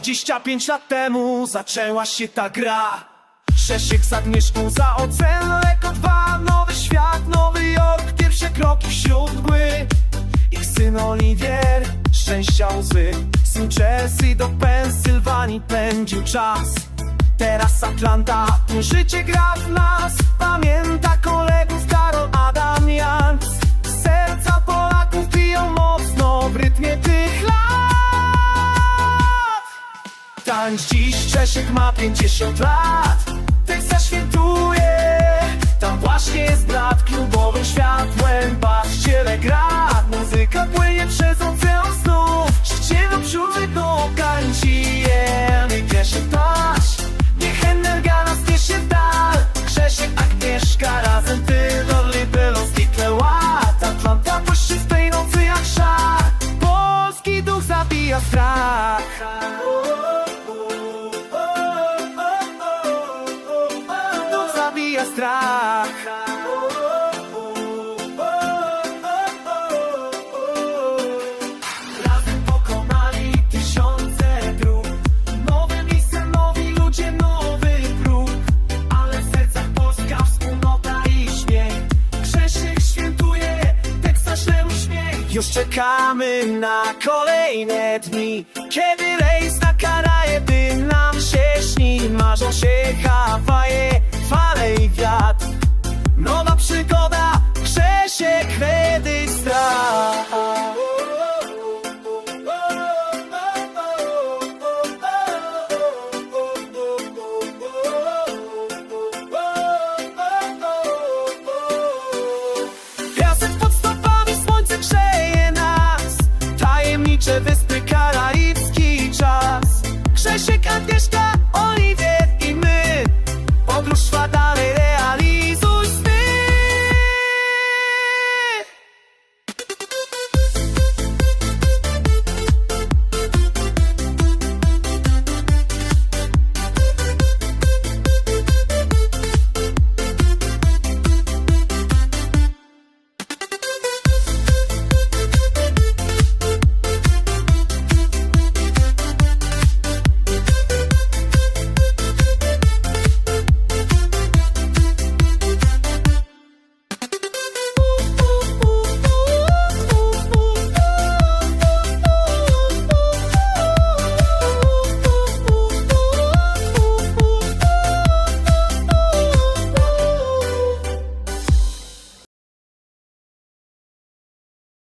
25 lat temu zaczęła się ta gra. Szesiek z Agnieszką za ocean Eko 2 Nowy świat, Nowy Jork Pierwsze kroki wśród mgły. Ich syn Oliwier, szczęścia łzy. New Jersey do Pensylwanii pędził czas. Teraz Atlanta, życie gra w nas. Pamięta Tańcz. Dziś Czesiek ma 50 lat. Teksa świętuje Tam właśnie jest brat klubowym światłem Patrzcie, gra. Muzyka płynie przez ocean znów. Życie do przodu do kancijem I cieszy twarz Niech energia nas niesie dal. Grzesiek, Agnieszka Razem ty do Libelo Zwykle ład. Atlanta w tej nocy jak szar. Polski duch zabija strach Zabija strach. Razem pokonali tysiące dróg. Nowe miejsce, nowi ludzie, nowy próg. Ale w sercach Polska wspólnota i śmiech. Grzesiek świętuje, tekst nasz uśmiech. Już czekamy na kolejne dni Kiedy rejs na Karaje